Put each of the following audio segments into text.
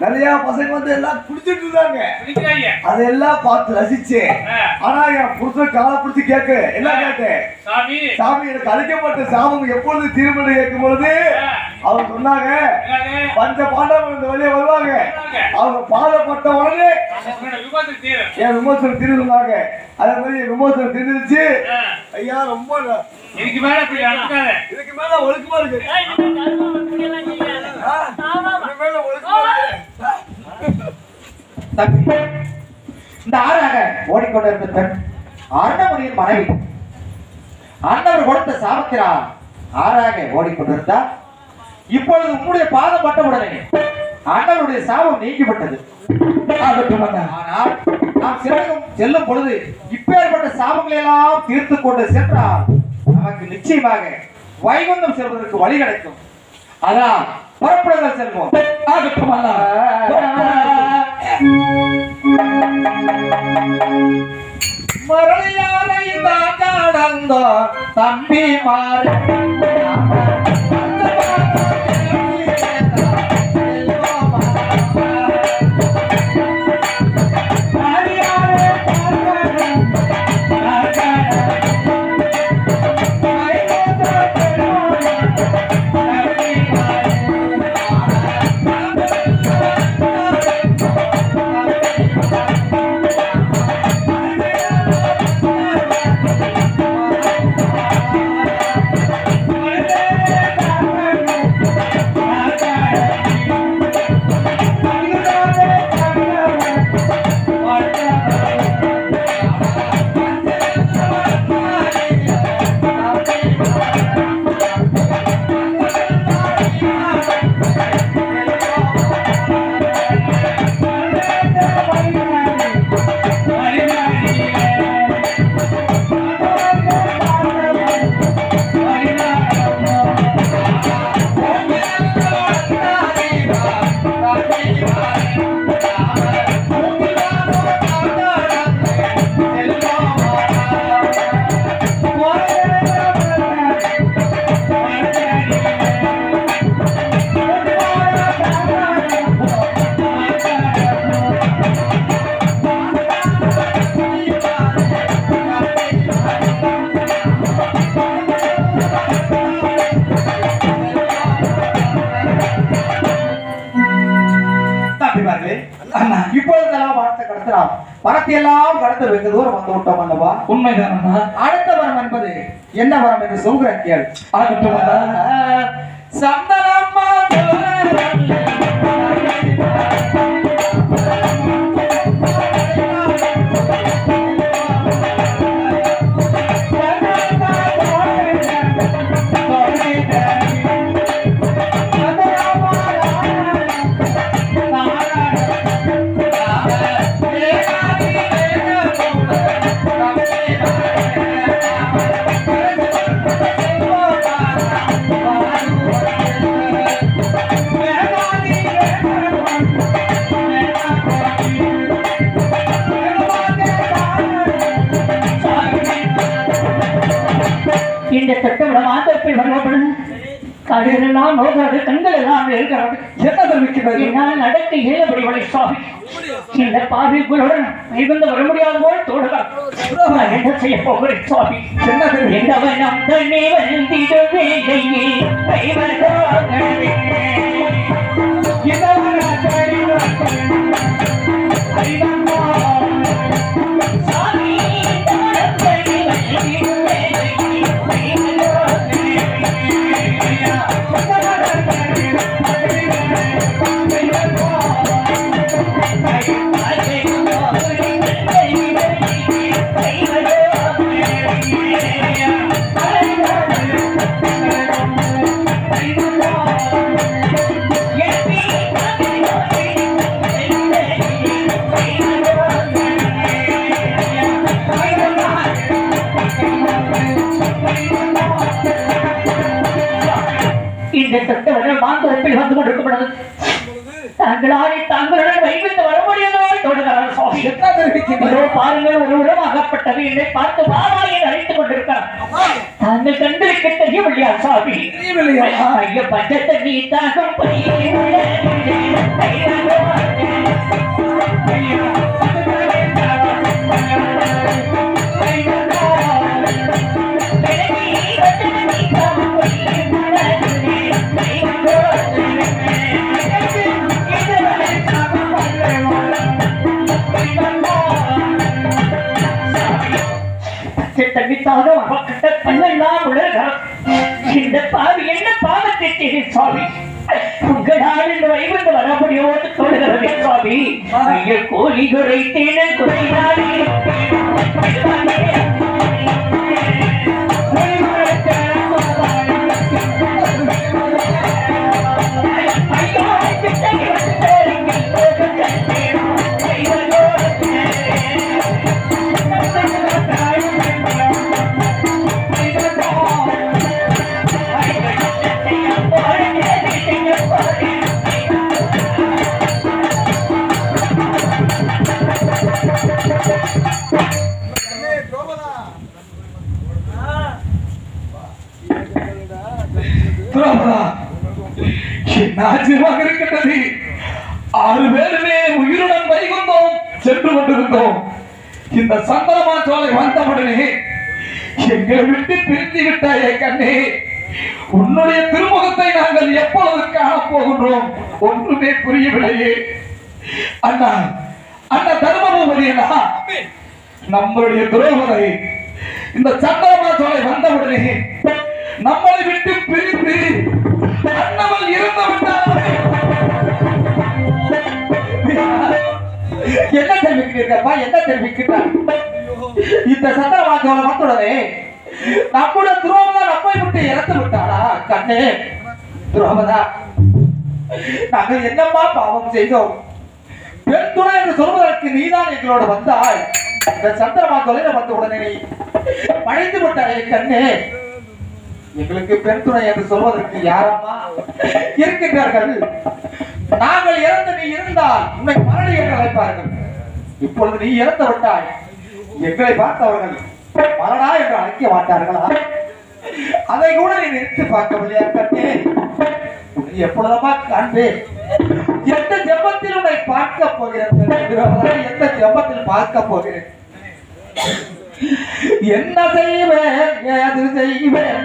நிறைய பசங்க வந்து எல்லாம் குடிச்சிட்டு இருந்தாங்க. அதெல்லாம் பார்த்து ரசிச்சேன் ஆ, ஆனா என் புருஷன் காலை பிடிச்சி கேக்கு. என்ன கேட்டேன் சாமி. எனக்கு அழைக்கப்பட்ட சாமம் எப்பொழுது திருமணம் கேட்கும் பொழுது அவங்க சொன்னாங்க? பஞ்ச பாண்டவர்கள் இந்த வழியே வருவாங்க. அவங்க பாதப்பட்ட உடனே என் விமோசனம் திருந்தாங்க அதே மாதிரி விமோசனம் திருந்துச்சு ஐயா ரொம்ப இதுக்கு மேல இதுக்கு மேல ஒழுக்கமா இருக்கு ஆ, இதுக்கு மேல ஒழுக்கமா இருக்கு தம்பி இந்த ஆறாக ஓடிக்கொண்டிருந்த பெண் அருணமுனியின் மனைவி. அண்ணவர் கொடுத்த சாபத்தினால் ஆறாக ஓடிக்கொண்டிருந்தா இப்பொழுது உம்முடைய பாதம் பட்டவுடனே அண்ணவருடைய சாபம் நீக்கப்பட்டது ஆனால் நாம் சிறகும் செல்லும் பொழுது இப்பேற்பட்ட சாபங்களை எல்லாம் தீர்த்து கொண்டு சென்றால் நமக்கு நிச்சயமாக வைகுந்தம் செல்வதற்கு வழி கிடைக்கும். அதான் புறப்படுதல் செல்வோம். ஆகட்டும் மரளியாரை தான் கடந்தோ தம்பி மாறி. வரத்தை எல்லாம் கடந்து வெகு தூரம் வந்து விட்டோம் அல்லவா? உண்மைதான் அடுத்த வரம் என்பது என்ன வரம் என்று சொல்கிறேன் கேள். ஆகட்டும் கடையெல்லாம் நோக்காது கண்கள் எல்லாம் இருக்கிறது? என்ன தெரிவிக்கிறது என்னால் நடக்க இயலபடி வழி சுவாமி. இந்த பாதிப்புகளுடன் மிகுந்து வர முடியாத போல் தோடுகிறார் நான் என்ன செய்ய போகிறேன் சுவாமி? என்ன தெரிவி எந்தவனம் தண்ணி வந்திடவே இதோ பாருங்கள் ஒரு உரம் அகப்பட்டது என்னை பார்த்து வாராயை அழைத்துக் கொண்டிருக்கிறார். தாங்கள் கண்டிருக்க தெரியவில்லையா தெரியவில்லையா? ஐய பஞ்சத்தை நீ தாகம் பையில் தண்டித்தாக அவகிட்ட பண்ணலாம் உலகம். இந்த பாவி என்ன பாவத்தை செய்தி சுவாமி? உங்களால் இந்த வைகுந்த வரமுடியோடு தொழுகிறது சுவாமி. ஐய கோழி குறைத்தேன என் ஆச்சரியமாக இருக்கின்றது ஆறு பேருமே உயிருடன் வைகுந்தோம் சென்று கொண்டிருந்தோம். இந்த சந்திரமா சோலை வந்தவுடனே எங்களை விட்டு பிரித்து விட்டாயே கண்ணே உன்னுடைய திருமுகத்தை நாங்கள் எப்பொழுது காணப் போகின்றோம்? ஒன்றுமே புரியவில்லையே. அண்ணா அண்ணா தர்மபுரி அண்ணா நம்மளுடைய துரோகரை இந்த சந்திரமா சோலை வந்தவுடனே நம்மளை விட்டு பிரித்து தெரிவிக்கிறீர்களப்பா என்ன தெரிவிக்கிறார் இந்த சந்திரவாதோட வந்தவுடனே நம்முடைய துரோகதா நம்மை விட்டு இறந்து விட்டாளா? கண்ணே துரோகதா நாங்கள் என்னம்மா பாவம் செய்தோம்? பெண் துணை என்று சொல்வதற்கு நீதான் எங்களோட வந்தாய். இந்த சந்திரமா தொலைல வந்த உடனே நீ பழைந்து விட்டாயே கண்ணே. எங்களுக்கு பெண் துணை என்று சொல்வதற்கு யாரம்மா இருக்கின்றார்கள்? நாங்கள் இறந்து நீ இருந்தால் உன்னை மரணி என்று அழைப்பார்கள்? இப்பொழுது நீ இறந்து விட்டாய். எங்களை பார்த்தவர்கள் மரணா என்று அழைக்க மாட்டார்களா? அதை கூட நீ நினைத்து பார்க்கவில்லையா கட்டே எப்பொழுதமா காண்பேன். எந்த ஜெபத்தில் உன்னை பார்க்க போகிறேன் எந்த ஜெபத்தில் பார்க்க போகிறேன்? என்ன செய்வேன் ஏது செய்வேன்?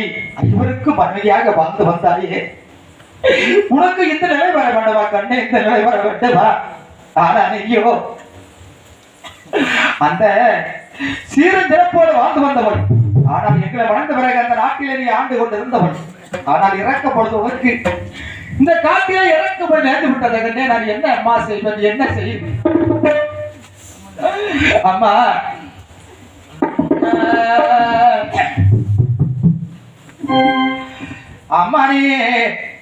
மனைவி அனைவருக்கும் மனைவியாக வாழ்ந்து வந்தாயே. உனக்கு இந்த நிலை வர வேண்டவா கண்ணே இந்த நிலை வர வேண்டவா ஆனா நீயோ அந்த சீரன் திறப்போடு வாழ்ந்து வந்தவள். ஆனால் எங்களை வளர்ந்த பிறகு அந்த நாட்டிலே நீ ஆண்டு கொண்டிருந்தவள். ஆனால் இறக்க உனக்கு இந்த காட்டிலே இறக்கப்படி நேர்ந்து விட்டதை. கண்டே நான் என்ன அம்மா செய்வது என்ன செய்வது? அம்மா. அம்மணி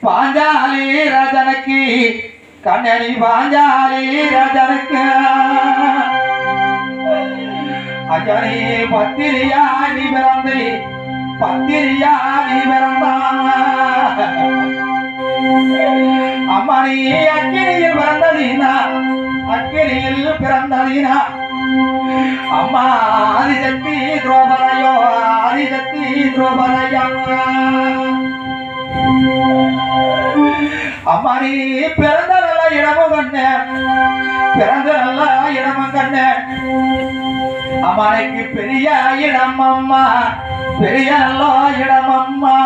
பாஞ்சாலி ரஜனுக்கு கண்ணனி பாஞ்சாலி ரஜனுக்கு. அஜனி பத்திரியா நீ பிறந்து பத்திரியா நீ பிறந்தான் அம்மணி அக்கினியில் பிறந்ததீனா அக்கினியில் பிறந்ததீனா. அம்மா ஆதிசக்தி துரோபதையோ ஆதிசக்தி துரோபதையா அம்மா நீ பிறந்த நல்ல இடமும் கண்ண. பிறந்த நல்ல இடமும் கண்ண. அம்மானைக்கு பெரிய இடம் அம்மா. பெரிய நல்ல இடம் அம்மா.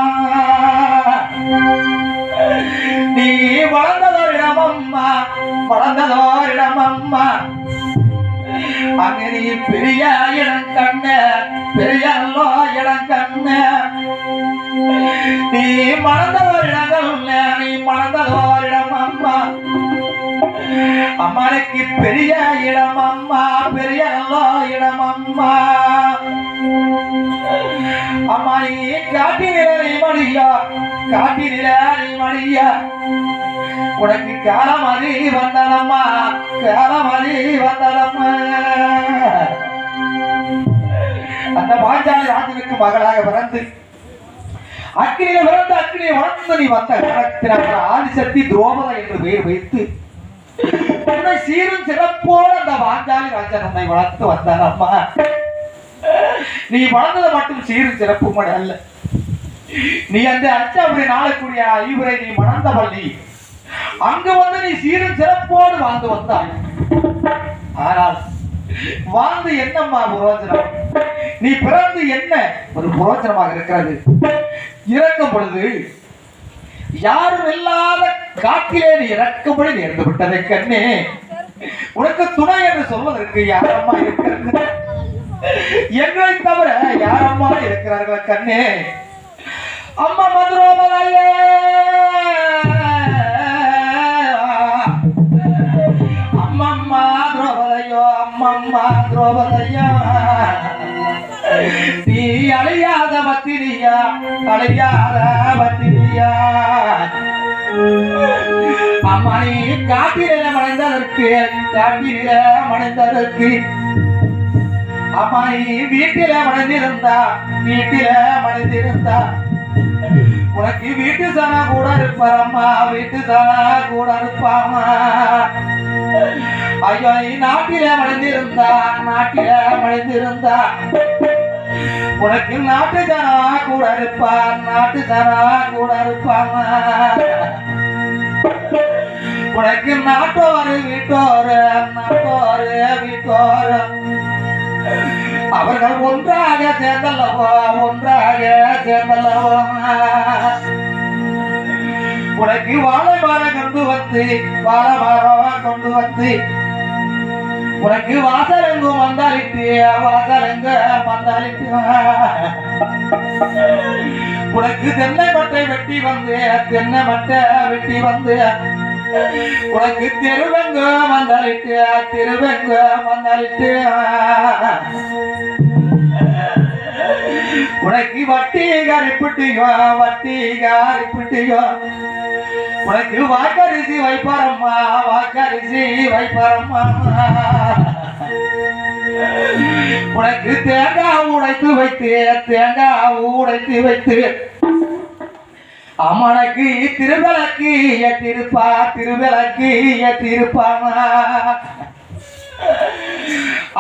நீ வளர்ந்ததோ இடம் அம்மா. வளர்ந்ததோ இடம் அம்மா. அங்க நீ பெரிய இடம் கண்ண பெரிய நல்ல இடம் கண்ண. நீ மறந்ததோர் இடங்கள் நீ மறந்ததோர் இடம் அம்மா அம்மானுக்கு பெரிய இடம் அம்மா நீ காட்டினில நீ மணியா காட்டினில நீ மணியா உனக்கு காலமதி வந்தனம்மா காலமதி வந்தனம்மா. அந்த பாஞ்சாலி ராஜனுக்கு மகளாக பிறந்து அக்னியில பிறந்து அக்னியை வளர்ந்து நீ வந்த காலத்தினால் ஆதிசக்தி துரோபதா என்று பெயர் வைத்து உன்னை சீரும் சிறப்போடு அந்த பாஞ்சாலி ராஜன் உன்னை வளர்த்து வந்தார் அம்மா நீ வளர்ந்தது மட்டும் சீரும் சிறப்பும் அல்ல. நீ அந்த அச்சாபுரி நாளக்கூடிய ஐவரை நீ மணந்தவள் நீ அங்கு வந்து நீ சீரும் சிறப்போடு வாழ்ந்து வந்தாய். ஆனால் வாழ்ந்து என்னம்மா புரோஜனம்? நீ பிறந்து என்ன ஒரு புரோஜனமாக இருக்கிறது? இறக்கும் பொழுது யாரும் இல்லாத காட்டிலே நீ இறக்கும்படி நேர்ந்து விட்டதை கண்ணே. உனக்கு துணை என்று சொல்வதற்கு யாரம்மா இருக்கிறது? எங்களை தவிர யாரம்மா இருக்கிறார்கள் கண்ணே? அம்மா மதுரோபதையே! அம்மம்மா திரௌபதையோ அம்மம்மா திரௌபதையா நீ அழியாத பத்திரியா அழியாத பத்திரியா அம்மா நீ காட்டில மறைந்ததற்கு காட்டில மறைந்ததற்கு அம்மா வீட்டில மனைந்திருந்தா வீட்டில மனைந்திருந்தா உனக்கு வீட்டு சனா கூட இருப்பாரம்மா வீட்டு சனா கூட இருப்பாமா ஐயோ நாட்டில மனைந்திருந்தா நாட்டில மனைந்திருந்தா உனக்கு நாட்டு ஜனா கூட இருப்பார் நாட்டு ஜனா கூட இருப்பாமா உனக்கு நாட்டோரு வீட்டோரு நாட்டோரு வீட்டோரு. அவர்கள் ஒன்றாக சேர்ந்தல்லவா? ஒன்றாக சேர்ந்தல்லவா? உனக்கு வாழை மரம் கொண்டு வந்து வாழை மரம் கொண்டு வந்து உனக்கு வாசலெங்கும் வந்தாலிட்டு வாசலெங்க வந்தாலிட்டு. உனக்கு தென்னை மட்டை வெட்டி வந்து தென்னை மட்டை வெட்டி வந்து உனக்கு திருவெங்க வந்தாலிட்டு திருவெங்க வந்தாலிட்டு உனக்கு வட்டி கரிப்பிட்டியோ வட்டி கரிப்பிட்டியோ. உனக்கு வாக்கரிசி வைப்பாரம்மா வாக்கரிசி வைப்பாரம்மா. உனக்கு தேங்காய் உடைத்து வைத்து தேங்காய் உடைத்து வைத்து அம்மனுக்கு திருவிளக்கு திருப்பா திருவிளக்கு திருப்பாமா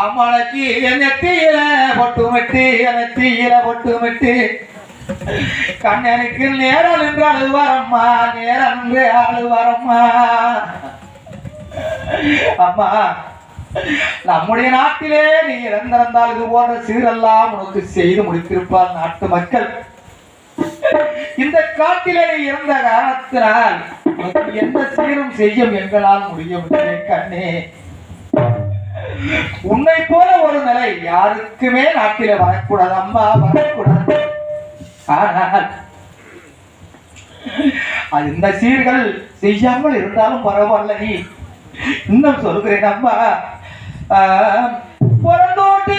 அம்மனுக்கு என்ன தீர பொட்டுமிட்டு என்ன தீர பொட்டுமிட்டு கண்ணனுக்கு நேரம் என்று அழுவாரம்மா நேரம் என்று அழுவாரம்மா. அம்மா நம்முடைய நாட்டிலே நீ இறந்திருந்தால் இது போன்ற சீரெல்லாம் உனக்கு செய்து முடித்திருப்பார் நாட்டு மக்கள். இந்த காட்டிலே இருந்த காரணத்தினால் என்ன சீரும் செய்யும் எங்களால் முடியவில்லை கண்ணே. உன்னை போல ஒரு நிலை யாருக்குமே நாட்டில வரக்கூடாது அம்மா வரக்கூடாது. ஆனால் அது இந்த சீர்கள் செய்யாமல் இருந்தாலும் பரவாயில்ல. நீ இன்னும் சொல்கிறேன் அம்மா. பிறந்தோட்டி